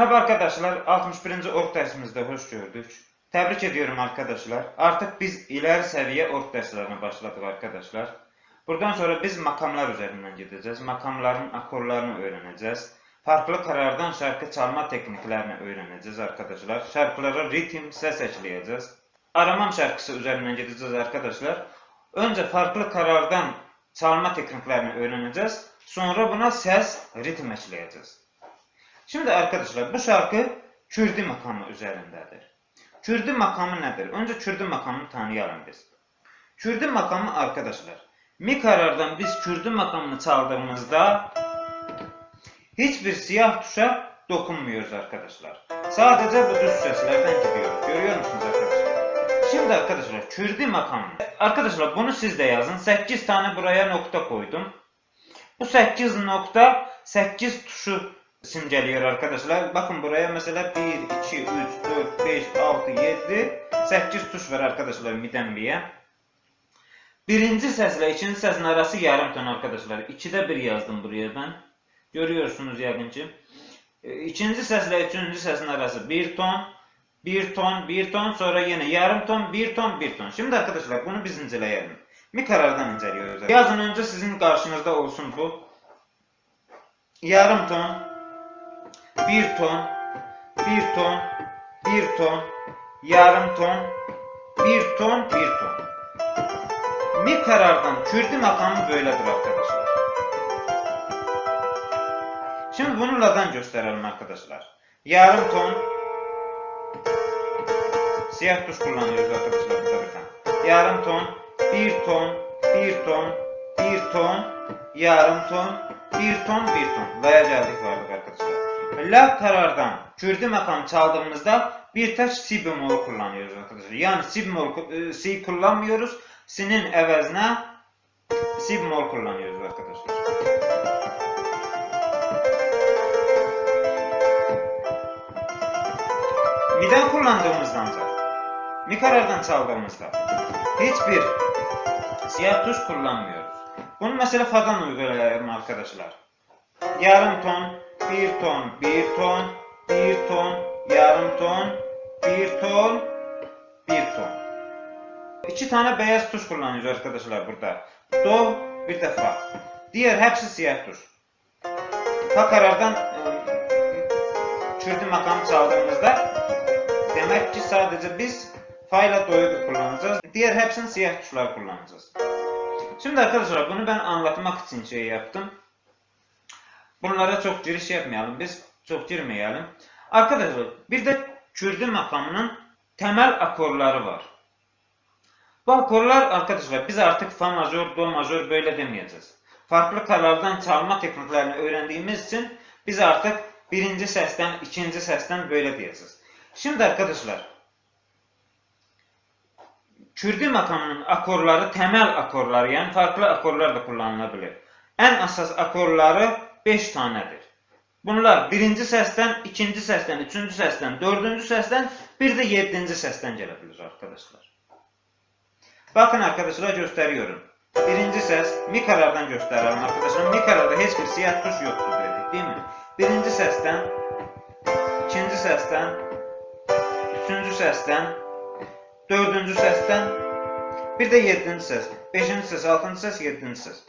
Merhaba arkadaşlar, 61. ork dersimizde hoş gördük. Tebrik ediyorum arkadaşlar. Artık biz ileri seviye ork derslerine başladık arkadaşlar. Buradan sonra biz makamlar üzerinden gideceğiz. Makamların akorlarını öğreneceğiz. Farklı karardan şarkı çalma tekniklerini öğreneceğiz arkadaşlar. Şarkılara ritim, ses ekleyeceğiz. Aramam şarkısı üzerinden gideceğiz arkadaşlar. Önce farklı karardan çalma tekniklerini öğreneceğiz. Sonra buna ses, ritim ekleyeceğiz. Şimdi arkadaşlar bu şarkı Kürdi makamı üzerindedir. Kürdi makamı nedir? Önce Kürdi makamını tanıyalım biz. Kürdi makamı arkadaşlar. Mi karardan biz Kürdi makamını çaldığımızda hiçbir siyah tuşa dokunmuyoruz arkadaşlar. Sadece bu düz seslerden gidiyoruz. Görüyor musunuz arkadaşlar? Şimdi arkadaşlar Kürdi makamı. Arkadaşlar bunu siz de yazın. 8 tane buraya nokta koydum. Bu 8 nokta 8 tuşu simgeliyor arkadaşlar. Bakın buraya mesela 1, 2, 3, 4, 5, 6, 7, 8 tuş var arkadaşlar miden biye. Birinci sesle ikinci sesin arası yarım ton arkadaşlar. İkide bir yazdım buraya ben. Görüyorsunuz yakın ki. E, İkinci sesle üçüncü sesin arası bir ton, bir ton, bir ton sonra yine yarım ton, bir ton, bir ton. Şimdi arkadaşlar bunu biz inceleyelim. Mi karardan inceliyoruz. Yazın önce sizin karşınızda olsun bu. Yarım ton, bir ton, bir ton, bir ton, yarım ton, bir ton, bir ton. Mi karardan Kürdi makamı böyledir arkadaşlar. Şimdi bunu ladan gösterelim arkadaşlar. Yarım ton, siyah tuş kullanıyoruz arkadaşlar burada bir tane. Yarım ton, bir ton, bir ton, bir ton, yarım ton, bir ton, bir ton. La'ya geldik arkadaşlar. La karardan Kürdi makam çaldığımızda bir tek si bemol kullanıyoruz arkadaşlar. Yani si bemol e, si kullanmıyoruz. Si'nin evezine si bemol kullanıyoruz arkadaşlar. Mi'den kullandığımızda mi karardan çaldığımızda hiçbir siyah tuş kullanmıyoruz. Bunu mesela fadan uygulayalım arkadaşlar. Yarım ton, bir ton, bir ton, bir ton, yarım ton, bir ton, bir ton. İki tane beyaz tuş kullanıyoruz arkadaşlar burada. Do, bir de fa. Diğer hepsi siyah tuş. Fa karardan e, Kürdi makamı çaldığımızda demek ki sadece biz fa ile do'yu kullanacağız. Diğer hepsini siyah tuşlar kullanacağız. Şimdi arkadaşlar bunu ben anlatmak için şey yaptım. Bunlara çok giriş yapmayalım. Biz çok girmeyelim. Arkadaşlar bir de Kürdi makamının temel akorları var. Bu akorlar arkadaşlar biz artık fa majör, do majör böyle demeyeceğiz. Farklı karardan çalma tekniklerini öğrendiğimiz için biz artık birinci sesten, ikinci sesten böyle diyeceğiz. Şimdi arkadaşlar Kürdi makamının akorları temel akorları yani farklı akorlar da kullanılabilir. En asas akorları 5 tanədir. Bunlar birinci səsdən, ikinci səsdən, üçüncü səsdən, dördüncü səsdən, bir də yeddinci səsdən gələ bilir arkadaşlar. Bakın arkadaşlar gösteriyorum. Birinci səs mi karardan göstərirəm arkadaşlar. Mi kararda heç bir siyah tuş yoxdur dedik, değil mi? Birinci səsdən, ikinci səsdən, üçüncü səsdən, dördüncü səsdən, bir də yeddinci səs, beşinci səs, altıncı səs, yeddinci səs.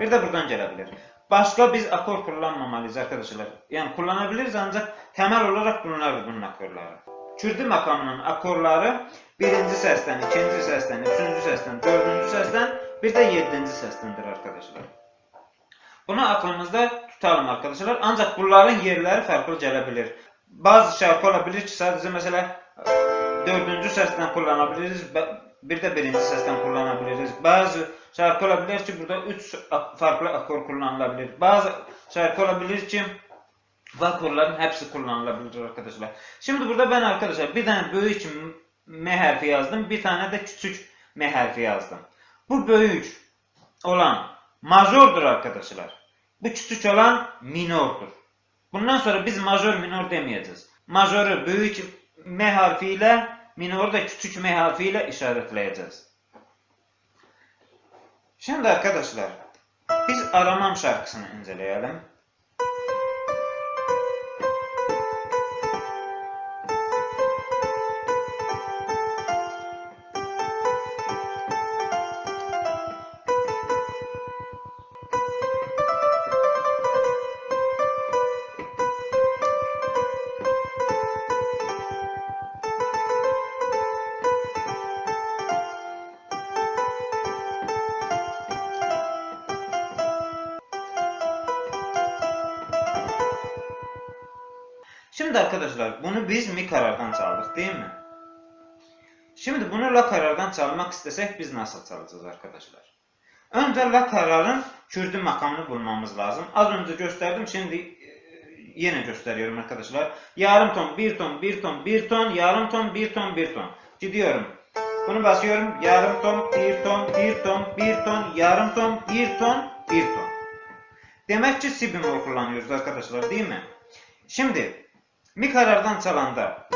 Bir də buradan gələ bilir. Başka biz akor kullanmamalıyız arkadaşlar. Yani kullanabiliriz ancak temel olarak bunlardır bunun akorları. Kürdi makamının akorları birinci sesten, ikinci sesten, üçüncü sesten, dördüncü sesten, bir de yedinci sestendir arkadaşlar. Bunu aklımızda tutalım arkadaşlar. Ancak bunların yerleri farklı gelebilir. Bazı şarkı olabilir ki sadece mesela dördüncü sesten kullanabiliriz. Bir de birinci sesten kullanabiliriz. Bazı şarkı olabilir ki burada üç farklı akor kullanılabilir. Bazı şarkı olabilir ki bu akorların hepsi kullanılabilir arkadaşlar. Şimdi burada ben arkadaşlar bir tane büyük M harfi yazdım. Bir tane de küçük M harfi yazdım. Bu büyük olan majordur arkadaşlar. Bu küçük olan minordur. Bundan sonra biz majör minor demeyeceğiz. Majörü büyük M harfiyle, minoru da küçük M harfiyle işaretleyeceğiz. Şimdi arkadaşlar biz aramam şarkısını inceleyelim. Arkadaşlar bunu biz mi karardan çaldık değil mi? Şimdi bunu la karardan çalmak istesek biz nasıl çalacağız arkadaşlar? Önce la kararın kürdü makamını bulmamız lazım. Az önce gösterdim şimdi e, yine gösteriyorum arkadaşlar. Yarım ton, bir ton, bir ton, bir ton, yarım ton, bir ton, bir ton. Gidiyorum. Bunu basıyorum. Yarım ton, bir ton, bir ton, bir ton, yarım ton, bir ton, bir ton. Demek ki si kullanıyoruz arkadaşlar değil mi? Şimdi mi karardan çalanda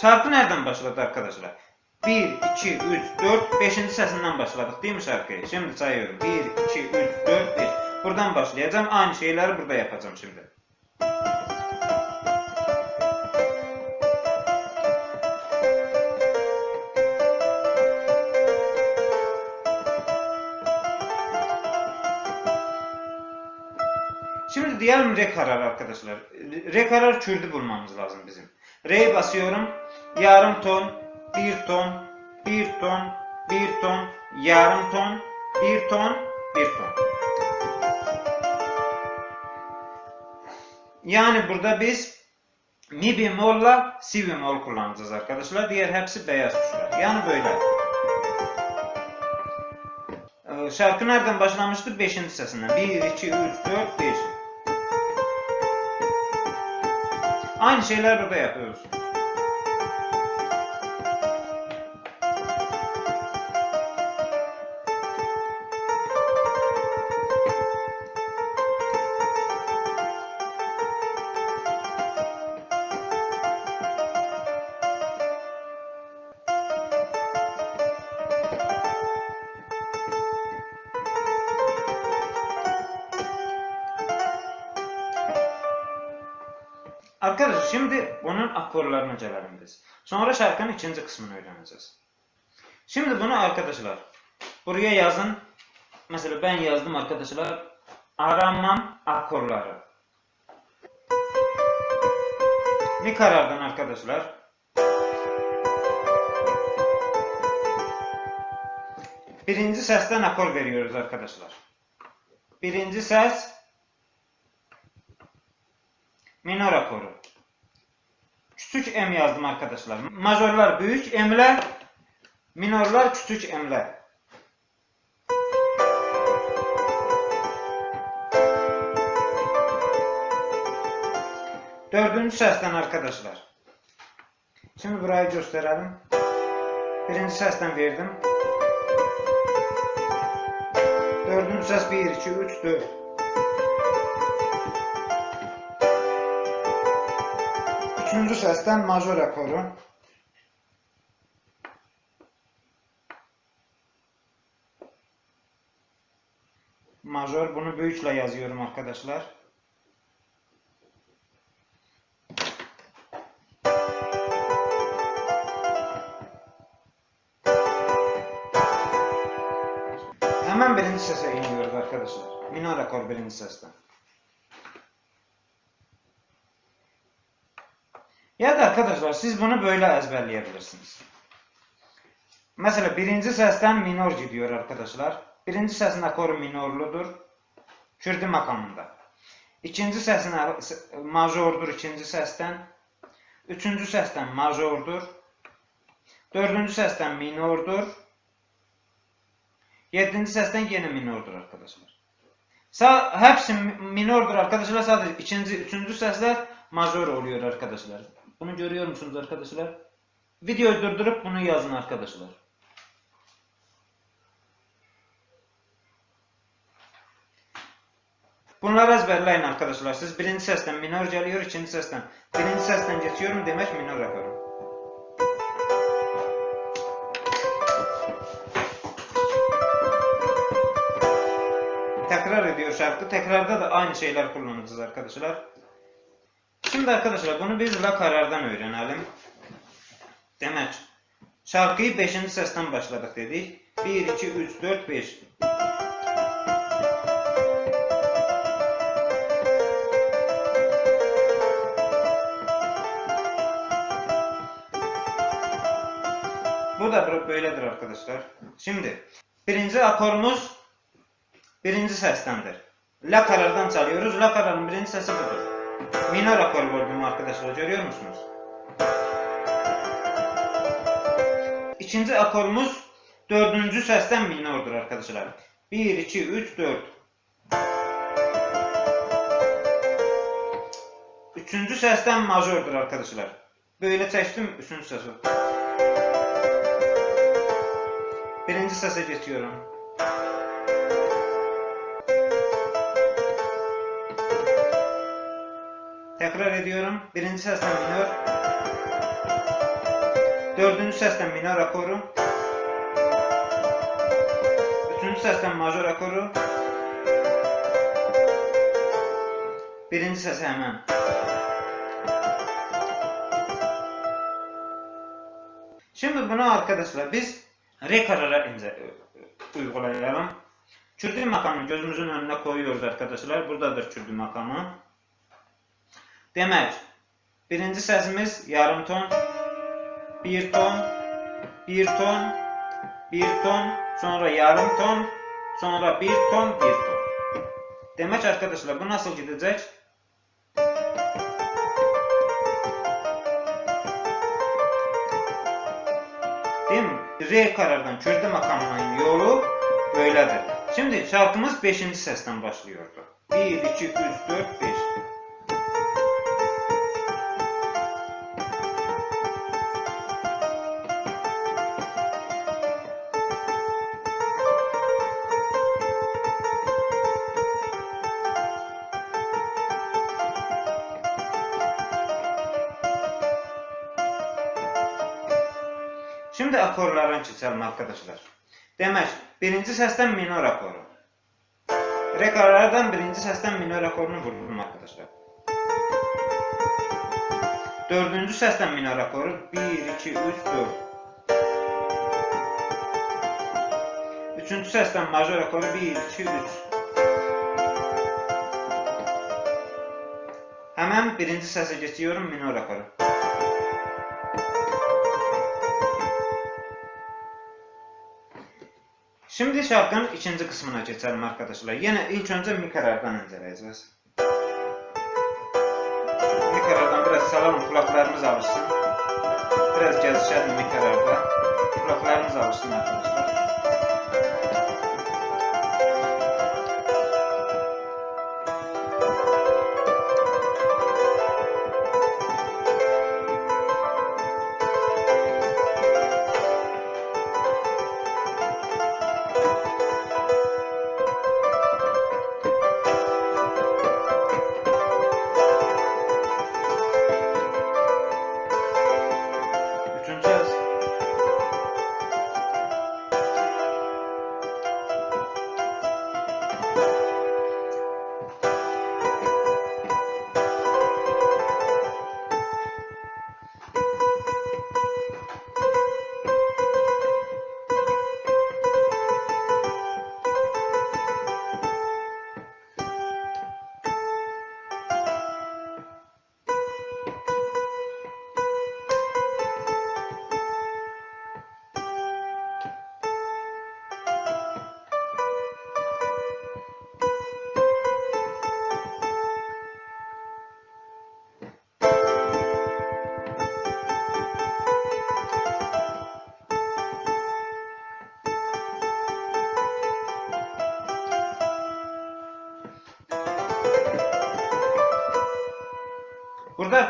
şarkı nereden başladı arkadaşlar? 1, 2, 3, 4, 5. sesinden başladık değil mi şarkıyı? Şimdi sayıyorum. 1, 2, 3, 4, 5. Buradan başlayacağım. Aynı şeyleri burada yapacağım şimdi. Şimdi diyelim re karar arkadaşlar. Re karar kürdü bulmamız lazım bizim. Re'ye basıyorum. Yarım ton, bir ton, bir ton, bir ton, yarım ton, bir ton, bir ton. Yani burada biz mi bemolla si bemol kullanacağız arkadaşlar. Diğer hepsi beyaz tuşlar. Yani böyle. Ee, Şarkı nereden başlamıştı? 5. sesinden. 1, 2, 3, 4, 5. Aynı şeyler burada yapıyoruz. Arkadaşlar şimdi bunun akorlarına gelelim biz. Sonra şarkının ikinci kısmını öğreneceğiz. Şimdi bunu arkadaşlar buraya yazın. Mesela ben yazdım arkadaşlar. Aramam akorları. Mi karardan arkadaşlar? Birinci sesten akor veriyoruz arkadaşlar. Birinci ses minor akoru. Küçük M yazdım arkadaşlar. Majorlar büyük M'ler, minorlar küçük M'ler. Dördüncü sesten arkadaşlar. Şimdi burayı gösterelim. Birinci sesten verdim. Dördüncü ses 1, 2, 3, 4. Üçüncü sesten majör akoru. Majör bunu büyükle yazıyorum arkadaşlar. Hemen birinci sese iniyoruz arkadaşlar. Minor akor birinci sesten. Ya da arkadaşlar siz bunu böyle ezberleyebilirsiniz. Mesela birinci sesten minor gidiyor arkadaşlar. Birinci sesin akoru minorludur. Kürdü makamında. İkinci sesin majordur ikinci sesten. Üçüncü sesten majordur. Dördüncü sesten minordur. Yedinci sesten yine minordur arkadaşlar. Sa hepsi minordur arkadaşlar. Sadece ikinci, üçüncü sesler major oluyor arkadaşlar. Bunu görüyor musunuz arkadaşlar? Videoyu durdurup bunu yazın arkadaşlar. Bunları ezberleyin arkadaşlar. Siz birinci sesten minor geliyor, ikinci sesten. Birinci sesten geçiyorum demek minor yapıyorum. Tekrar ediyor şarkı. Tekrarda da aynı şeyler kullanacağız arkadaşlar. Şimdi arkadaşlar bunu biz la karardan öğrenelim. Demek şarkıyı 5. sesten başladık dedik. 1, 2, 3, 4, 5. Bu da böyledir arkadaşlar. Şimdi birinci akorumuz birinci sestendir. La karardan çalıyoruz. La kararın birinci sesi budur. Minor akor vurdum arkadaşlar. Görüyor musunuz? İkinci akorumuz dördüncü sesten minordur arkadaşlar. 1, 2, 3, 4. Üçüncü sesten majordur arkadaşlar. Böyle çektim üçüncü sesi. Birinci sese geçiyorum. Tekrar ediyorum. Birinci sesten minor. Dördüncü sesten minor akoru. Üçüncü sesten major akoru. Birinci sese hemen. Şimdi bunu arkadaşlar biz re karara ince uygulayalım. Kürdü makamını gözümüzün önüne koyuyoruz arkadaşlar. Buradadır kürdü makamı. Demek birinci sesimiz yarım ton, bir ton, bir ton, bir ton, sonra yarım ton, sonra bir ton, bir ton. Demek arkadaşlar bu nasıl gidecek? Değil mi? Re karardan kürdü makamının yolu böyledir. Şimdi şarkımız 5. sesten başlıyordu. 1, 2, 3, 4, 5. Akorlardan keçelim arkadaşlar. Demek birinci sesten minor akoru. Re karardan birinci sesten minor akorunu vurdum arkadaşlar. Dördüncü sesten minor akoru 1, 2, 3, 4. Üçüncü sesten major akoru 1, 2, 3. Hemen birinci sese geçiyorum minor akoru. Şimdi şarkının ikinci kısmına geçelim arkadaşlar. Yine ilk önce mi karardan inceleyeceğiz. Mi karardan biraz salalım kulaklarımız alışsın. Biraz gezişelim mi kararda. Kulaklarımız alışsın arkadaşlar.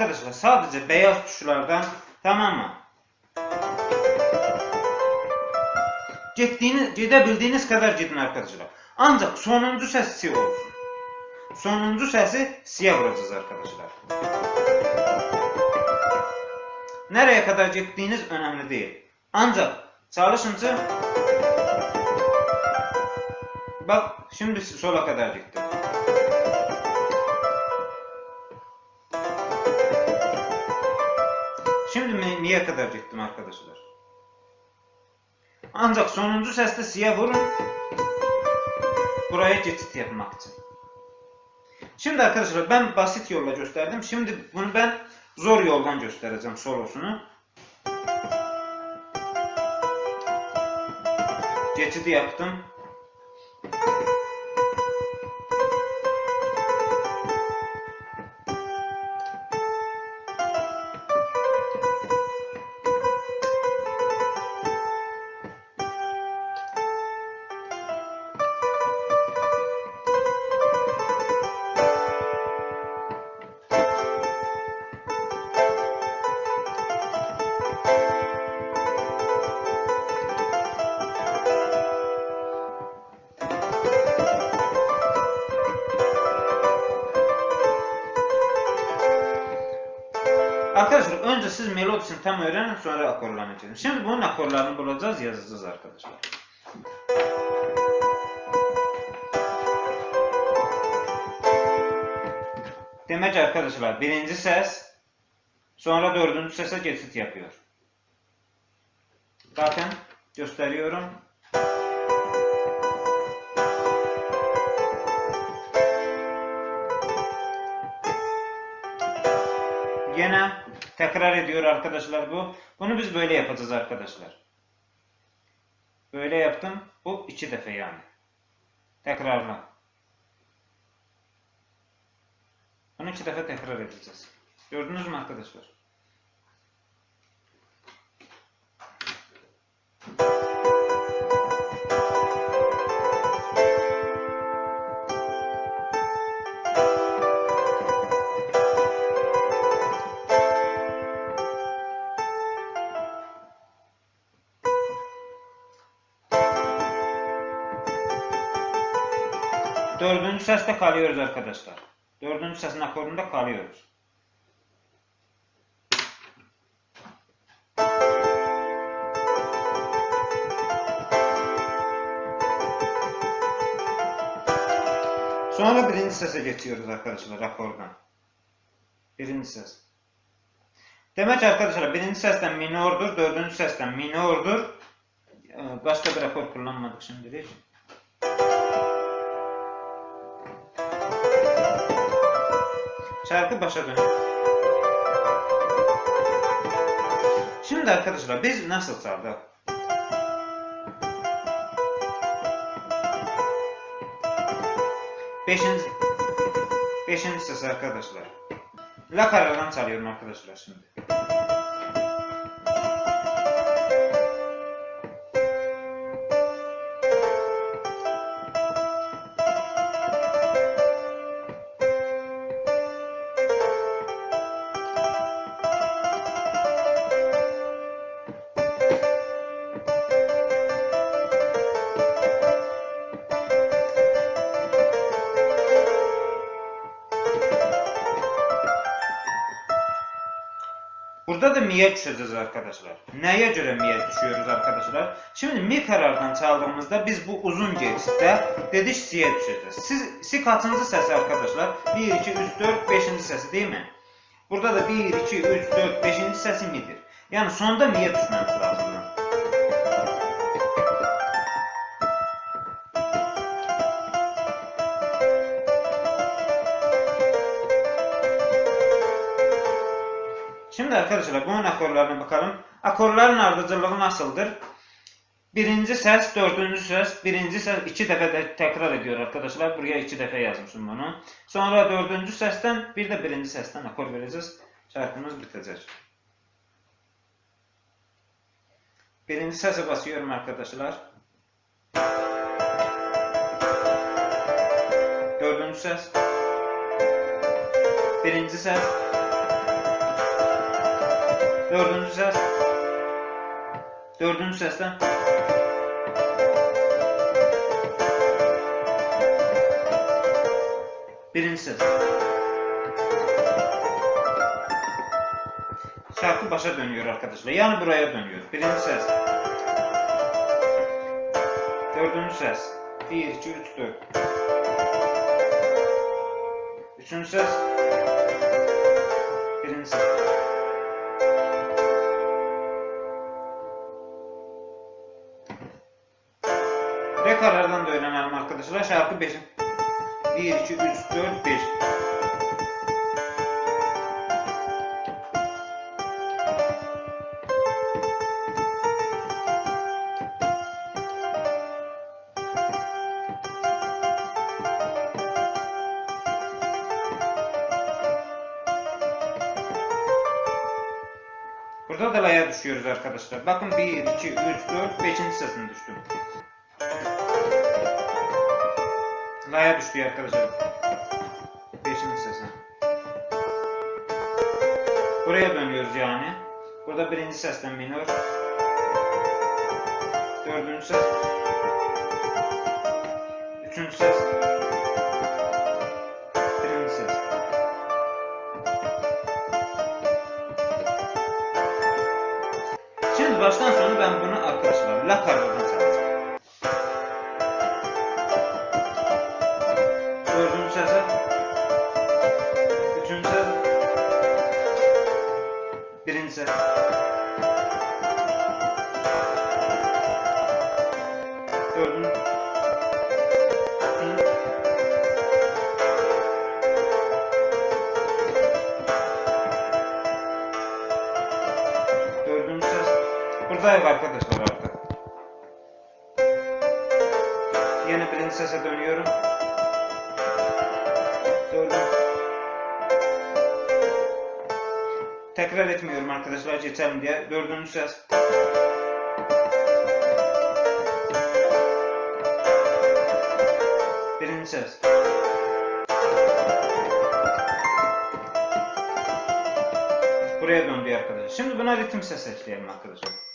Arkadaşlar sadece beyaz tuşlardan tamam mı? Gittiğiniz, gidebildiğiniz kadar gidin arkadaşlar. Ancak sonuncu ses si olsun. Sonuncu sesi si'ye vuracağız arkadaşlar. Nereye kadar gittiğiniz önemli değil. Ancak çalışınca bak şimdi sola kadar gittim. Mi'ye kadar gittim arkadaşlar. Ancak sonuncu seste si'ye vurun. Buraya geçit yapmak için. Şimdi arkadaşlar ben basit yolla gösterdim. Şimdi bunu ben zor yoldan göstereceğim solosunu. Geçidi yaptım. Tam öğrenin sonra akorlarını çözün. Şimdi bunun akorlarını bulacağız yazacağız arkadaşlar. Demek arkadaşlar birinci ses sonra dördüncü sese geçit yapıyor. Bakın gösteriyorum. Gene tekrar ediyor arkadaşlar bu. Bunu biz böyle yapacağız arkadaşlar. Böyle yaptım. Bu iki defa yani. Tekrarla. Bunu iki defa tekrar edeceğiz. Gördünüz mü arkadaşlar? Seste kalıyoruz arkadaşlar. Dördüncü sesin akorunda kalıyoruz. Sonra birinci sese geçiyoruz arkadaşlar akordan. Birinci ses. Demek arkadaşlar birinci sesten minordur, dördüncü sesten minordur. Ee, Başka bir akor kullanmadık şimdilik. Şarkı başa dönüyor. Şimdi arkadaşlar biz nasıl çaldık? Beşinci, beşinci ses arkadaşlar. La karadan çalıyorum arkadaşlar şimdi. Burada da mi'ye düşeceğiz arkadaşlar. Neye göre mi'ye düşüyoruz arkadaşlar? Şimdi mi karardan çaldığımızda biz bu uzun geçişte dedik si'ye düşeceğiz. Siz, si kaçıncı sesi arkadaşlar? 1, 2, 3, 4, 5. sesi değil mi? Burada da 1, 2, 3, 4, 5. sesi mi'dir. Yani sonda mi'ye düşmemiz lazım. Tərcülə bunun akorlarına baxalım. Akorların ardıcıllığı nasıldır? Birinci səs, dördüncü səs, birinci səs iki dəfə də təkrar ediyor arkadaşlar. Buraya iki dəfə yazmışım bunu. Sonra dördüncü səsdən, bir də birinci səsdən akor verəcəz. Şərtimiz bitəcək. Birinci səsə basıyorum arkadaşlar. Dördüncü səs. Birinci səs. Dördüncü ses. Dördüncü sesten. Birinci ses. Şarkı başa dönüyor arkadaşlar. Yani buraya dönüyor. Birinci ses. Dördüncü ses. Bir, iki, üç, dört. Üçüncü ses. Birinci ses. Karardan da öğrenelim arkadaşlar. Şarkı 5. 1, 2, 3, 4, 5. Burada da laya düşüyoruz arkadaşlar. Bakın 1, 2, 3, 4, 5. sesine düştüm. La'ya düştü arkadaşlar. Beşinci sese. Buraya dönüyoruz yani. Burada birinci sesten minor. Dördüncü ses. Üçüncü ses. Birinci ses. Söz baştan sona ben bunu arkadaşlar la karardan çalacağım. Arkadaşlar geçelim diye. Dördüncü ses. Birinci ses. Buraya döndü arkadaşlar. Şimdi buna ritim ses ekleyelim arkadaşlar.